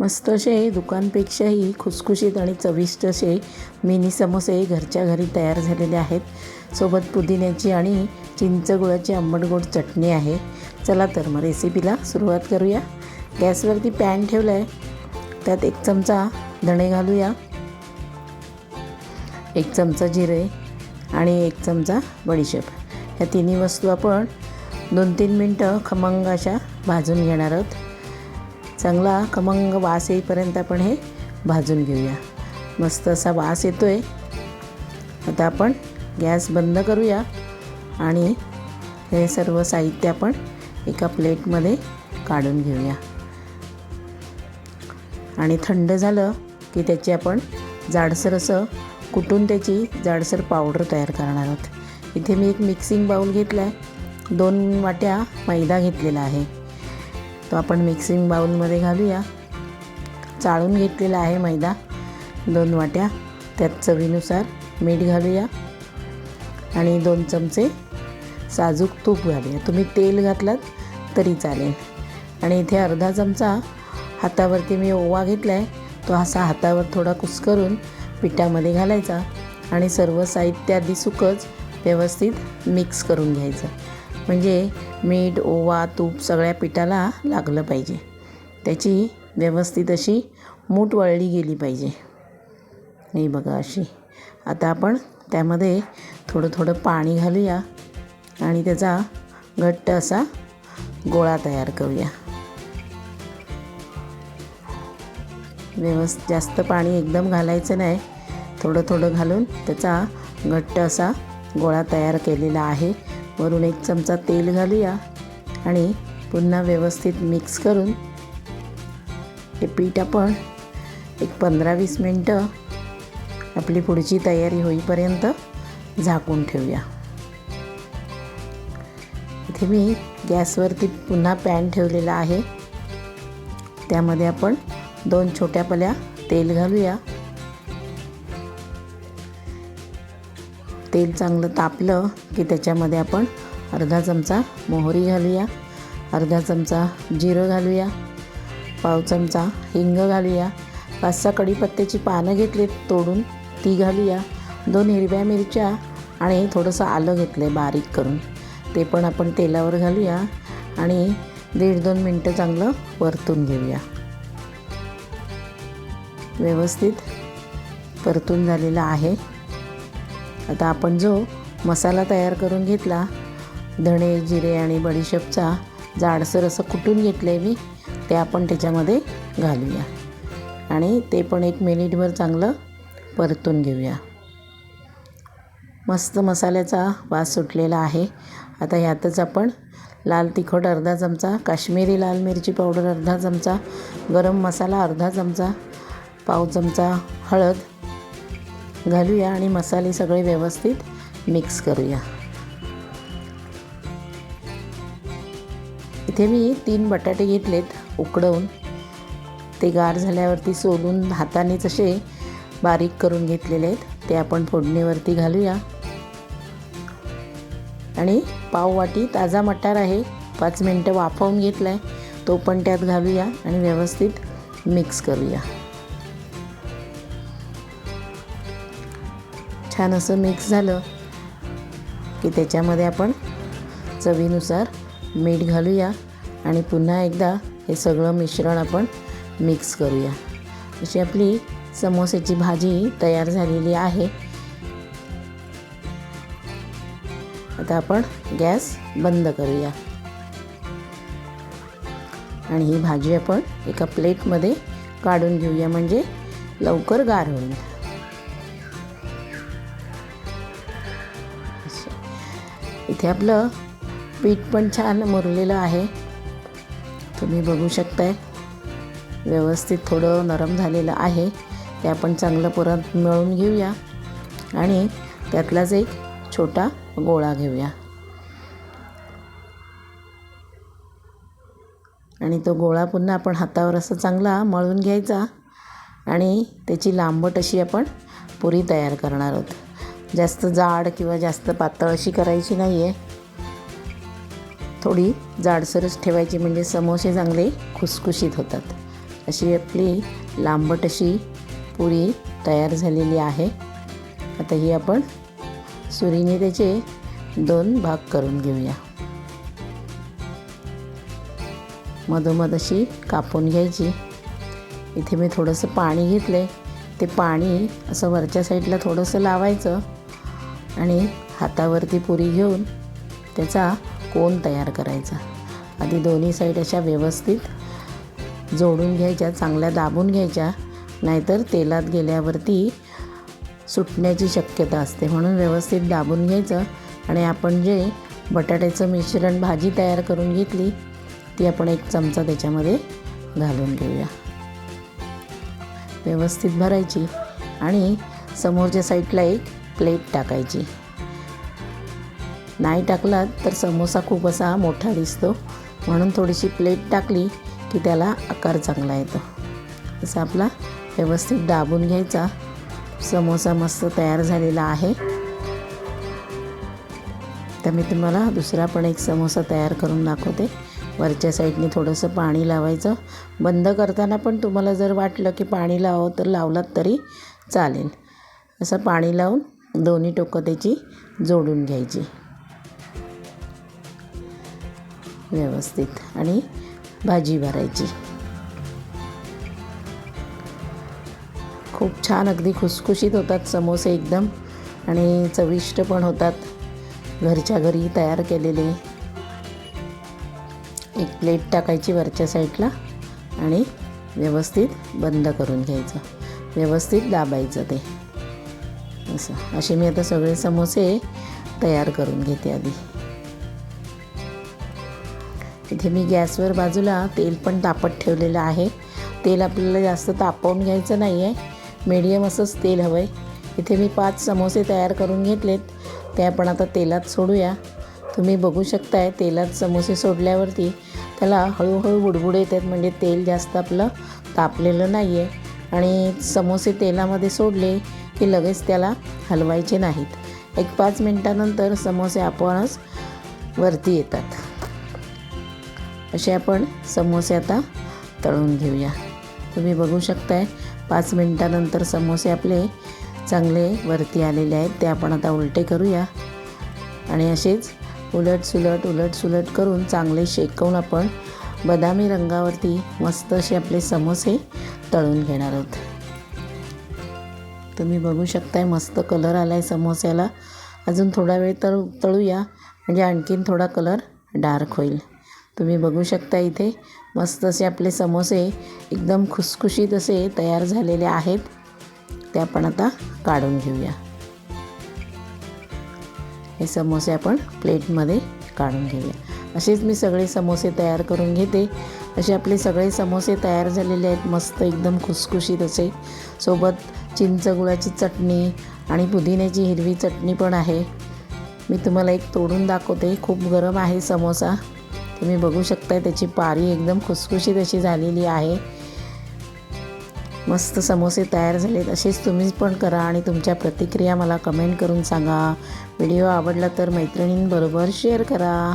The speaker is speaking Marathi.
मस्त असे दुकानपेक्षाही खुसखुशीत आणि चविष्ट असे मिनी समोसे घरच्या घरी तयार झालेले आहेत. सोबत पुदिन्याची आणि चिंच गुळाची आंबट गोड चटणी आहे. चला तर मग रेसिपीला सुरुवात करूया. गॅसवरती पॅन ठेवला आहे त्यात एक चमचा धणे घालूया. एक चमचा जिरे आणि एक चमचा बडीशेप. ह्या तिन्ही वस्तू आपण दोन तीन मिनटं खमंग अशा भाजून घेणार आहोत. चांगला खमंग वास येईपर्यंत आपण हे भाजून घेऊया. मस्त असा वास येतो आहे आता आपण गॅस बंद करूया आणि हे सर्व साहित्य आपण एका प्लेटमध्ये काढून घेऊया. आणि थंड झालं की त्याची आपण जाडसर असं कुटून त्याची जाडसर पावडर तयार करणार आहोत. इथे मी एक मिक्सिंग बाऊल घेतला आहे दोन वाट्या मैदा घेतलेला आहे. तो आपण मिक्सिंग बाऊलमध्ये घालूया. चाळून घेतलेला आहे मैदा. दोन वाट्या. त्यात चवीनुसार मीठ घालूया. आणि दोन चमचे साजूक तूप घालूया. तुम्ही तेल घातलात तरी चालेल. आणि इथे अर्धा चमचा हातावरती मी ओवा घेतला आहे तो असा हातावर थोडा कुस्करून पिठामध्ये घालायचा. आणि सर्व साहित्य आधी सुकच व्यवस्थित मिक्स करून घ्यायचं. म्हणजे मीठ ओवा तूप सगळ्या पिठाला लागलं पाहिजे. त्याची व्यवस्थित अशी मूठ वळली गेली पाहिजे. नाही बघा अशी. आता आपण त्यामध्ये थोडं थोडं पाणी घालूया आणि त्याचा घट्ट असा गोळा तयार करूया. व्यवस्थित जास्त पाणी एकदम घालायचं नाही. थोडं थोडं घालून त्याचा घट्ट असा गोळा तयार केलेला आहे. वरून एक चमचा तेल घालूया आणि पुन्हा व्यवस्थित मिक्स करून हे पीठ आपण एक पंधरा वीस मिनटं आपली पुढची तयारी होईपर्यंत झाकून ठेवूया. इथे मी गॅसवरती पुन्हा पॅन ठेवलेला आहे. त्यामध्ये आपण दोन छोट्या पल्या तेल घालूया. तेल चांगलं तापलं की त्याच्यामध्ये आपण अर्धा चमचा मोहरी घालूया. अर्धा चमचा जिरं घालूया. पाव चमचा हिंग घालूया. पाच सहा कढीपत्त्याची पानं घेतलीत तोडून ती घालूया. दोन हिरव्या मिरच्या आणि थोडंसं आलं घेतलं आहे बारीक करून. ते पण आपण तेलावर घालूया आणि दीड दोन मिनटं चांगलं परतून घेऊया. व्यवस्थित परतून झालेलं आहे. आता आपण जो मसाला तयार करून घेतला धणे जिरे आणि बडीशेपचा जाडसर असं कुटून घेतलं आहे मी ते आपण त्याच्यामध्ये घालूया. आणि ते पण एक मिनिटभर चांगलं परतून घेऊया. मस्त मसाल्याचा वास सुटलेला आहे. आता ह्यातच आपण लाल तिखट अर्धा चमचा काश्मीरी लाल मिरची पावडर अर्धा चमचा गरम मसाला अर्धा चमचा पाव चमचा हळद घालूया आणि मसाले सगळे व्यवस्थित मिक्स करूया. इथे मी तीन बटाटे घेतलेत उकडवून. ते गार झाल्यावरती सोलून हातानेच असे बारीक करून घेतलेले आहेत ते आपण फोडणीवरती घालूया. आणि पाव वाटी ताजा मटार आहे पाच मिनटं वाफवून घेतला आहे तो पण त्यात घालूया आणि व्यवस्थित मिक्स करूया. छान असं मिक्स झालं की त्याच्यामध्ये आपण चवीनुसार मीठ घालूया आणि पुन्हा एकदा हे सगळं मिश्रण आपण मिक्स करूया. अशी आपली समोसेची भाजी तयार झालेली आहे. आता आपण गॅस बंद करूया. आणि ही भाजी आपण एका प्लेटमध्ये काढून घेऊया म्हणजे लवकर गार होईल. इथे आपलं पीठ पण छान मुरलेलं आहे. तुम्ही बघू शकताय. व्यवस्थित थोडं नरम झालेलं आहे. ते आपण चांगलं परत मळून घेऊया. आणि त्यातलाच एक छोटा गोळा घेऊया. आणि तो गोळा पुन्हा आपण हातावर असं चांगला मळून घ्यायचा. आणि त्याची लांबट अशी आपण पुरी तयार करणार आहोत. जास्त जाड किंवा जास्त पातळ अशी करायची नाही आहे थोडी जाडसरच ठेवायची म्हणजे समोसे चांगले खुसखुशीत होतात. अशी आपली लांबट अशी पुरी तयार झालेली आहे. आता ही आपण सुरीने त्याचे दोन भाग करून घेऊया. मधोमध अशी कापून घ्यायची. इथे मी थोडंसं पाणी घेतलं आहे ते पाणी असं वरच्या साईडला थोडंसं लावायचं. आणि हातावरती पुरी घेऊन त्याचा कोन तयार करायचा? आधी दोन्ही साईड अशा व्यवस्थित जोडून घ्यायच्या चांगल्या दाबून घ्यायच्या नाहीतर तेलात गेल्यावरती सुटण्याची शक्यता असते. म्हणून व्यवस्थित दाबून घ्यायचं आणि आपण जे बटाट्याचं मिश्रण भाजी तयार करून घेतली ती आपण एक चमचा त्याच्यामध्ये घालून घेऊया. व्यवस्थित भरायची आणि समोरच्या साईडला एक प्लेट टाकायची. नाही टाकलात तर समोसा खूप असा मोठा दिसतो. म्हणून थोडीशी प्लेट टाकली की त्याला आकार चांगला येतो. असं आपला व्यवस्थित दाबून घ्यायचा. समोसा मस्त तयार झालेला आहे. तर मी तुम्हाला दुसरा पण एक समोसा तयार करून दाखवते. वरच्या साईडने थोडंसं पाणी लावायचं. बंद करताना पण तुम्हाला जर वाटलं की पाणी लावं तर लावलात तरी चालेल. असं पाणी लावून दोन्ही टोकं त्याची जोडून घ्यायची. व्यवस्थित. आणि भाजी भरायची. खूप छान अगदी खुसखुशीत होतात समोसे एकदम. आणि चविष्ट पण होतात. घरच्या घरी तयार केलेले. एक प्लेट टाकायची वरच्या साईडला आणि व्यवस्थित बंद करून घ्यायचं. व्यवस्थित दाबायचं ते. असं. असे मी आता सगळे समोसे तयार करून घेते आधी. इथे मी गॅसवर बाजूला तेल पण तापत ठेवलेलं आहे. तेल आपल्याला जास्त तापवून घ्यायचं नाही आहे मीडियम असंच तेल हवं आहे इथे मी पाच समोसे तयार करून घेतलेत. ते आपण आता तेलात सोडूया. तुम्ही बघू शकताय तेलात समोसे सोडल्यावरती त्याला हळूहळू बुडबुड येतात. म्हणजे तेल जास्त आपलं तापलेलं नाही आहे आणि समोसे तेलामध्ये सोडले की लगेच त्याला हलवायचे नाहीत. एक पाच मिनटानंतर समोसे आपणच वरती येतात. असे आपण समोसे आता तळून घेऊया. तुम्ही बघू शकताय पाच मिनटानंतर समोसे आपले चांगले वरती आलेले आहेत. ते आपण आता उलटे करूया. आणि असेच उलट सुलट उलट सुलट करून चांगले शेकवून आपण बदामी रंगावरती मस्त असे आपले समोसे तळून घेणार आहोत. तुम्ही बघू शकताय मस्त कलर आला आहे समोस्याला. अजून थोडा वेळ तळ तळूया. म्हणजे आणखीन थोडा कलर डार्क होईल. तुम्ही बघू शकता इथे. मस्त असे आपले समोसे एकदम खुसखुशीत असे तयार झालेले आहेत. ते आपण आता काढून घेऊया. हे समोसे आपण प्लेटमध्ये काढून घेऊया. असेच मी सगळे समोसे तयार करून घेते. असे आपले सगळे समोसे तयार झालेले आहेत. मस्त एकदम खुसखुशीत असे. सोबत चिंच गुळाची चटणी आणि पुदिन्याची हिरवी चटणी पण आहे. मी तुम्हाला एक तोडून दाखवते. खूप गरम आहे समोसा. तुम्ही बघू शकताय त्याची पारी एकदम खुसखुशीत अशी झालेली आहे. मस्त समोसे तयार झालेत. असेच तुम्ही पण करा आणि तुमच्या प्रतिक्रिया मला कमेंट करून सांगा. व्हिडिओ आवडला तर मैत्रिणींबरोबर शेअर करा.